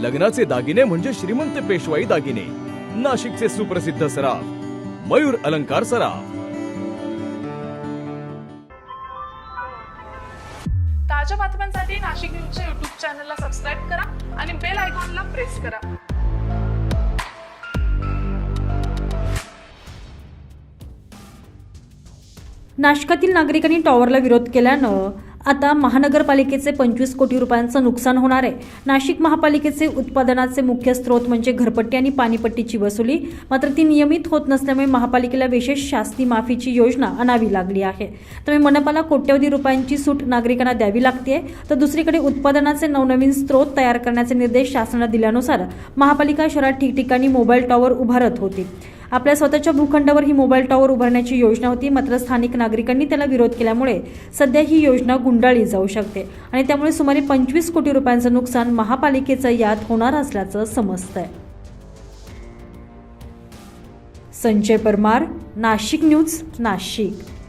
लग्नाचे दागिने म्हणजे श्रीमंत पेशवाई दागिने. नाशिकचे सुप्रसिद्ध सराफ मयूर अलंकार सराफ. ताज्या बातम्यांसाठी नाशिक न्यूजच्या युट्यूब चॅनलला सबस्क्राईब करा आणि बेल आयकॉनला प्रेस करा. नाशकातील नागरिकांनी टॉवरला विरोध केल्यानं आता महानगरपालिकेचे पंचवीस कोटी रुपयांचं नुकसान होणार आहे. नाशिक महापालिकेचे उत्पादनाचे मुख्य स्रोत म्हणजे घरपट्टी आणि पाणीपट्टीची वसुली मात्र ती नियमित होत नसल्यामुळे महापालिकेला विशेष शास्ती माफीची योजना आणावी लागली आहे. त्यामुळे मनपाला कोट्यवधी रुपयांची सूट नागरिकांना द्यावी लागते तर दुसरीकडे उत्पादनाचे नवनवीन स्रोत तयार करण्याचे निर्देश शासनानं दिल्यानुसार महापालिका शहरात ठिकठिकाणी मोबाईल टॉवर उभारत होती. आपल्या स्वतःच्या भूखंडावर ही मोबाईल टॉवर उभारण्याची योजना होती. मात्र स्थानिक नागरिकांनी त्याला विरोध केल्यामुळे सध्या ही योजना गुंडाळली जाऊ शकते आणि त्यामुळे सुमारे पंचवीस कोटी रुपयांचं नुकसान महापालिकेचं यात होणार असल्याचं समजतंय. संजय परमार नाशिक न्यूज नाशिक.